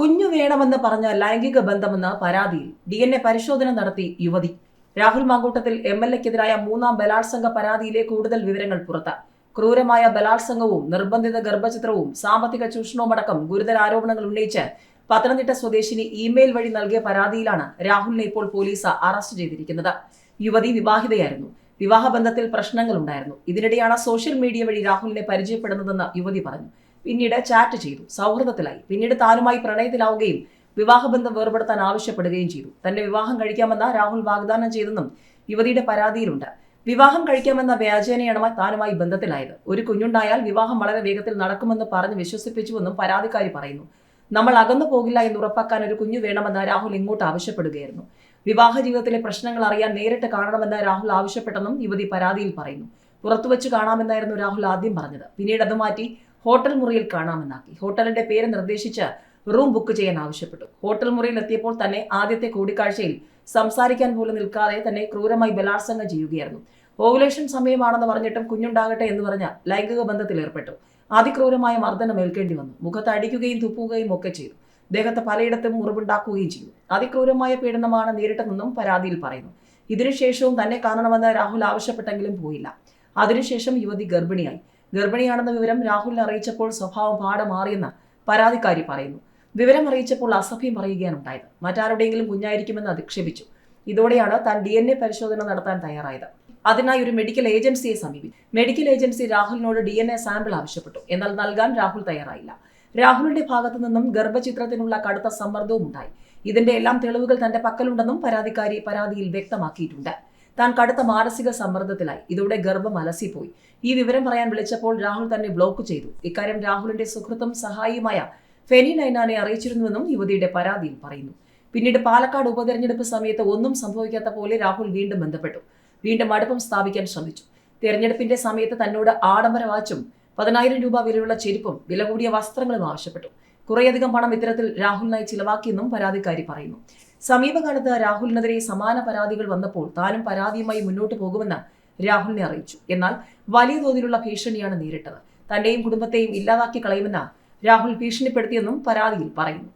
കുഞ്ഞു വേണമെന്ന് പറഞ്ഞ ലൈംഗിക ബന്ധമെന്ന പരാതിയിൽ ഡി എൻ എ പരിശോധന നടത്തി യുവതി. രാഹുൽ മാങ്കൂട്ടത്തിൽ എം എൽ എക്കെതിരായ മൂന്നാം ബലാത്സംഗ പരാതിയിലെ കൂടുതൽ വിവരങ്ങൾ പുറത്ത്. ക്രൂരമായ ബലാത്സംഗവും നിർബന്ധിത ഗർഭചിത്രവും സാമ്പത്തിക ചൂഷണവും അടക്കം ഗുരുതര ആരോപണങ്ങൾ ഉന്നയിച്ച് പത്തനംതിട്ട സ്വദേശിനി ഇമെയിൽ വഴി നൽകിയ പരാതിയിലാണ് രാഹുലിനെ ഇപ്പോൾ പോലീസ് അറസ്റ്റ് ചെയ്തിരിക്കുന്നത്. യുവതി വിവാഹിതയായിരുന്നു. വിവാഹബന്ധത്തിൽ പ്രശ്നങ്ങളുണ്ടായിരുന്നു. ഇതിനിടെയാണ് സോഷ്യൽ മീഡിയ വഴി രാഹുലിനെ പരിചയപ്പെടുന്നതെന്ന് യുവതി പറഞ്ഞു. പിന്നീട് ചാറ്റ് ചെയ്തു. സൗഹൃദത്തിലായി. പിന്നീട് താനുമായി പ്രണയത്തിലാവുകയും വിവാഹബന്ധം വേർപെടുത്താൻ ആവശ്യപ്പെടുകയും ചെയ്തു. തന്നെ വിവാഹം കഴിക്കാമെന്ന രാഹുൽ വാഗ്ദാനം ചെയ്തെന്നും യുവതിയുടെ പരാതിയിലുണ്ട്. വിവാഹം കഴിക്കാമെന്ന വ്യാജേനയാണ് താനുമായി ബന്ധത്തിലായത്. ഒരു കുഞ്ഞുണ്ടായാൽ വിവാഹം വളരെ വേഗത്തിൽ നടക്കുമെന്ന് പറഞ്ഞ് വിശ്വസിപ്പിച്ചുവെന്നും പരാതിക്കാരി പറയുന്നു. നമ്മൾ അകന്നു പോകില്ല എന്ന് ഉറപ്പാക്കാൻ ഒരു കുഞ്ഞു വേണമെന്ന് രാഹുൽ ഇങ്ങോട്ട് ആവശ്യപ്പെടുകയായിരുന്നു. വിവാഹ ജീവിതത്തിലെ പ്രശ്നങ്ങൾ അറിയാൻ നേരിട്ട് കാണണമെന്ന് രാഹുൽ ആവശ്യപ്പെട്ടെന്നും യുവതി പരാതിയിൽ പറയുന്നു. പുറത്തുവച്ച് കാണാമെന്നായിരുന്നു രാഹുൽ ആദ്യം പറഞ്ഞത്. പിന്നീട് അത് മാറ്റി ഹോട്ടൽ മുറിയിൽ കാണാമെന്നാക്കി. ഹോട്ടലിന്റെ പേര് നിർദ്ദേശിച്ച് റൂം ബുക്ക് ചെയ്യാൻ ആവശ്യപ്പെട്ടു. ഹോട്ടൽ മുറിയിൽ എത്തിയപ്പോൾ തന്നെ ആദ്യത്തെ കൂടിക്കാഴ്ചയിൽ സംസാരിക്കാൻ പോലും നിൽക്കാതെ തന്നെ ക്രൂരമായി ബലാത്സംഗം ചെയ്യുകയായിരുന്നു. ഓവുലേഷൻ സമയമാണെന്ന് പറഞ്ഞിട്ടും കുഞ്ഞുണ്ടാകട്ടെ എന്ന് പറഞ്ഞ ലൈംഗിക ബന്ധത്തിൽ ഏർപ്പെട്ടു. അതിക്രൂരമായ മർദ്ദനം ഏൽക്കേണ്ടി വന്നു. മുഖത്ത് അടിക്കുകയും തുപ്പുകയും ഒക്കെ ചെയ്തു. ദേഹത്ത് പലയിടത്തും മുറിവുണ്ടാക്കുകയും ചെയ്തു. അതിക്രൂരമായ പീഡനമാണ് നേരിട്ടതെന്നും പരാതിയിൽ പറയുന്നു. ഇതിനുശേഷവും തന്നെ കാണണമെന്ന് രാഹുൽ ആവശ്യപ്പെട്ടെങ്കിലും പോയില്ല. അതിനുശേഷം യുവതി ഗർഭിണിയായി. ഗർഭിണിയാണെന്ന വിവരം രാഹുലിനെ അറിയിച്ചപ്പോൾ സ്വഭാവം പാടെ മാറിയെന്ന് പരാതിക്കാരി പറയുന്നു. വിവരം അറിയിച്ചപ്പോൾ അസഭ്യം പറയുകയാണ് ഉണ്ടായത്. മറ്റാരുടെയെങ്കിലും കുഞ്ഞായിരിക്കുമെന്ന് അധിക്ഷേപിച്ചു. ഇതോടെയാണ് താൻ ഡി എൻ എ പരിശോധന നടത്താൻ തയ്യാറായത്. അതിനായി ഒരു മെഡിക്കൽ ഏജൻസിയെ സമീപിച്ചു. മെഡിക്കൽ ഏജൻസി രാഹുലിനോട് ഡി എൻ എ സാമ്പിൾ ആവശ്യപ്പെട്ടു. എന്നാൽ നൽകാൻ രാഹുൽ തയ്യാറായില്ല. രാഹുലിന്റെ ഭാഗത്തു നിന്നും ഗർഭചിത്രത്തിനുള്ള കടുത്ത സമ്മർദ്ദവും ഉണ്ടായി ഇതിന്റെ എല്ലാം തെളിവുകൾ തന്റെ പക്കലുണ്ടെന്നും പരാതിക്കാരി പരാതിയിൽ വ്യക്തമാക്കിയിട്ടുണ്ട്. താൻ കടുത്ത മാനസിക സമ്മർദ്ദത്തിലായി. ഇതോടെ ഗർഭം അലസിപ്പോയി. ഈ വിവരം പറയാൻ വിളിച്ചപ്പോൾ രാഹുൽ തന്നെ ബ്ലോക്ക് ചെയ്തു. ഇക്കാര്യം രാഹുലിന്റെ സുഹൃത്തും സഹായിയുമായ ഫെനി നൈനാനെ അറിയിച്ചിരുന്നുവെന്നും യുവതിയുടെ പരാതിയിൽ പറയുന്നു. പിന്നീട് പാലക്കാട് ഉപതെരഞ്ഞെടുപ്പ് സമയത്ത് ഒന്നും സംഭവിക്കാത്ത പോലെ രാഹുൽ വീണ്ടും ബന്ധപ്പെട്ടു. വീണ്ടും അടുപ്പം സ്ഥാപിക്കാൻ ശ്രമിച്ചു. തെരഞ്ഞെടുപ്പിന്റെ സമയത്ത് തന്നോട് ആഡംബര വാച്ചും പതിനായിരം രൂപ വിലയുള്ള ചെരുപ്പും വില കൂടിയ വസ്ത്രങ്ങളും ആവശ്യപ്പെട്ടു. കുറേയധികം പണം ഇത്തരത്തിൽ രാഹുലിനായി ചിലവാക്കിയെന്നും പരാതിക്കാരി പറയുന്നു. സമീപകാലത്ത് രാഹുലിനെതിരെ സമാന പരാതികൾ വന്നപ്പോൾ താനും പരാതിയുമായി മുന്നോട്ട് പോകുമെന്ന് രാഹുലിനെ അറിയിച്ചു. എന്നാൽ വലിയ തോതിലുള്ള ഭീഷണിയാണ് നേരിട്ടത്. തന്റെയും കുടുംബത്തെയും ഇല്ലാതാക്കി കളയുമെന്ന് രാഹുൽ ഭീഷണിപ്പെടുത്തിയെന്നും പരാതിയിൽ പറയുന്നു.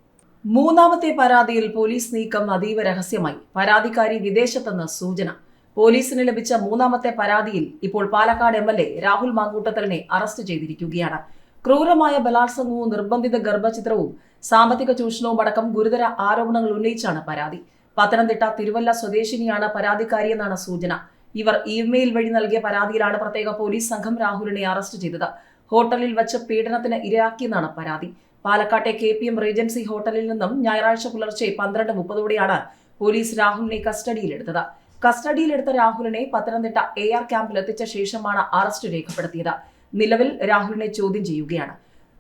മൂന്നാമത്തെ പരാതിയിൽ പോലീസ് നീക്കം അതീവ രഹസ്യമായി. പരാതിക്കാരി വിദേശത്തെന്ന് സൂചന. പോലീസിന് ലഭിച്ച മൂന്നാമത്തെ പരാതിയിൽ ഇപ്പോൾ Palakkad M L A Rahul മാങ്കൂട്ടത്തലിനെ arrest ചെയ്തിരിക്കുകയാണ്. ക്രൂരമായ ബലാത്സംഗവും നിർബന്ധിത ഗർഭചിത്രവും സാമ്പത്തിക ചൂഷണവും അടക്കം ഗുരുതര ആരോപണങ്ങൾ ഉന്നയിച്ചാണ് പരാതി. പത്തനംതിട്ട തിരുവല്ല സ്വദേശിനിയാണ് പരാതിക്കാരിയെന്നാണ് സൂചന. ഇവർ ഇമെയിൽ വഴി നൽകിയ പരാതിയിലാണ് പ്രത്യേക പോലീസ് സംഘം രാഹുലിനെ അറസ്റ്റ് ചെയ്തത്. ഹോട്ടലിൽ വച്ച് പീഡനത്തിന് ഇരയാക്കിയെന്നാണ് പരാതി. പാലക്കാട്ടെ കെ പി എം റീജൻസി ഹോട്ടലിൽ നിന്നും ഞായറാഴ്ച പുലർച്ചെ പന്ത്രണ്ട് മുപ്പതോടെയാണ് പോലീസ് രാഹുലിനെ കസ്റ്റഡിയിലെടുത്തത്. കസ്റ്റഡിയിലെടുത്ത രാഹുലിനെ പത്തനംതിട്ട എ ആർ ക്യാമ്പിൽ എത്തിച്ച ശേഷമാണ് അറസ്റ്റ് രേഖപ്പെടുത്തിയത്. നിലവിൽ രാഹുലിനെ ചോദ്യം ചെയ്യുകയാണ്.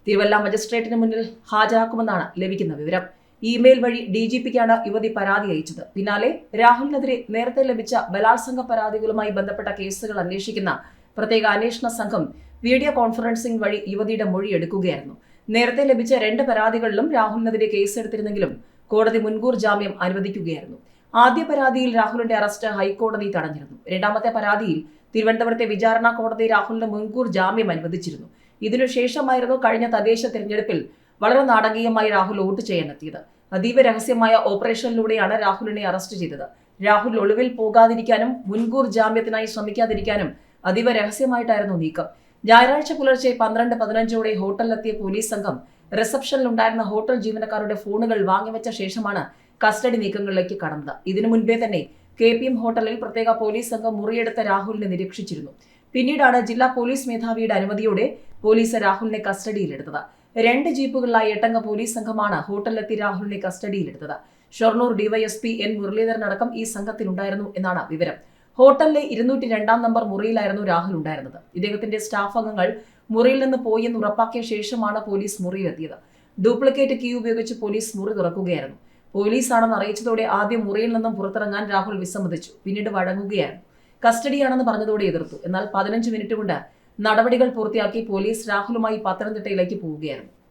തിരുവല്ല മജിസ്ട്രേറ്റിന് മുന്നിൽ ഹാജരാക്കുമെന്നാണ് ലഭിക്കുന്ന വിവരം. ഇമെയിൽ വഴി ഡി ജി പിക്കാണ് യുവതി പരാതി അയച്ചത്. പിന്നാലെ രാഹുലിനെതിരെ നേരത്തെ ലഭിച്ച ബലാത്സംഗ പരാതികളുമായി ബന്ധപ്പെട്ട കേസുകൾ അന്വേഷിക്കുന്ന പ്രത്യേക അന്വേഷണ സംഘം വീഡിയോ കോൺഫറൻസിംഗ് വഴി യുവതിയുടെ മൊഴി എടുക്കുകയായിരുന്നു. നേരത്തെ ലഭിച്ച രണ്ട് പരാതികളിലും രാഹുലിനെതിരെ കേസെടുത്തിരുന്നെങ്കിലും കോടതി മുൻകൂർ ജാമ്യം അനുവദിക്കുകയായിരുന്നു. ആദ്യ പരാതിയിൽ രാഹുലിന്റെ അറസ്റ്റ് ഹൈക്കോടതി തടഞ്ഞിരുന്നു. രണ്ടാമത്തെ പരാതിയിൽ തിരുവനന്തപുരത്തെ വിചാരണ കോടതി രാഹുലിന് മുൻകൂർ ജാമ്യം അനുവദിച്ചിരുന്നു. ഇതിനുശേഷമായിരുന്നു കഴിഞ്ഞ തദ്ദേശ തിരഞ്ഞെടുപ്പിൽ വളരെ നാടകീയമായി രാഹുൽ വോട്ട് ചെയ്യാനെത്തിയത്. അതീവ രഹസ്യമായ ഓപ്പറേഷനിലൂടെയാണ് രാഹുലിനെ അറസ്റ്റ് ചെയ്തത്. രാഹുൽ ഒളിവിൽ പോകാതിരിക്കാനും മുൻകൂർ ജാമ്യത്തിനായി ശ്രമിക്കാതിരിക്കാനും അതീവ രഹസ്യമായിട്ടായിരുന്നു നീക്കം. ഞായറാഴ്ച പുലർച്ചെ പന്ത്രണ്ട് പതിനഞ്ചോടെ ഹോട്ടലിലെത്തിയ പോലീസ് സംഘം റിസപ്ഷനിലുണ്ടായിരുന്ന ഹോട്ടൽ ജീവനക്കാരുടെ ഫോണുകൾ വാങ്ങിവെച്ച ശേഷമാണ് കസ്റ്റഡി നീക്കങ്ങളിലേക്ക് കടന്നത്. ഇതിനു മുൻപേ തന്നെ കെ പി എം ഹോട്ടലിൽ പ്രത്യേക പോലീസ് സംഘം മുറിയെടുത്ത രാഹുലിനെ നിരീക്ഷിച്ചിരുന്നു. പിന്നീടാണ് ജില്ലാ പോലീസ് മേധാവിയുടെ അനുമതിയോടെ പോലീസ് രാഹുലിനെ കസ്റ്റഡിയിലെടുത്തത്. രണ്ട് ജീപ്പുകളിലായി എട്ടംഗ പോലീസ് സംഘമാണ് ഹോട്ടലിലെത്തി രാഹുലിനെ കസ്റ്റഡിയിലെടുത്തത്. ഷൊർണൂർ ഡിവൈഎസ്പി എൻ മുരളീധരൻ അടക്കം ഈ സംഘത്തിലുണ്ടായിരുന്നു എന്നാണ് വിവരം. ഹോട്ടലിലെ ഇരുന്നൂറ്റി രണ്ടാം നമ്പർ മുറിയിലായിരുന്നു രാഹുൽ ഉണ്ടായിരുന്നത്. ഇദ്ദേഹത്തിന്റെ സ്റ്റാഫ് അംഗങ്ങൾ മുറിയിൽ നിന്ന് പോയി എന്ന് ഉറപ്പാക്കിയ ശേഷമാണ് പോലീസ് മുറിയിലെത്തിയത്. ഡ്യൂപ്ലിക്കേറ്റ് കീ ഉപയോഗിച്ച് പോലീസ് മുറി തുറക്കുകയായിരുന്നു. പോലീസാണെന്ന് അറിയിച്ചതോടെ ആദ്യം മുറിയിൽ നിന്നും പുറത്തിറങ്ങാൻ രാഹുൽ വിസമ്മതിച്ചു. പിന്നീട് വഴങ്ങുകയായിരുന്നു. കസ്റ്റഡിയാണെന്ന് പറഞ്ഞതോടെ എതിർത്തു. എന്നാൽ പതിനഞ്ച് മിനിറ്റ് കൊണ്ട് നടപടികൾ പൂർത്തിയാക്കി പോലീസ് രാഹുലുമായി പത്തനംതിട്ടയിലേക്ക് പോവുകയായിരുന്നു.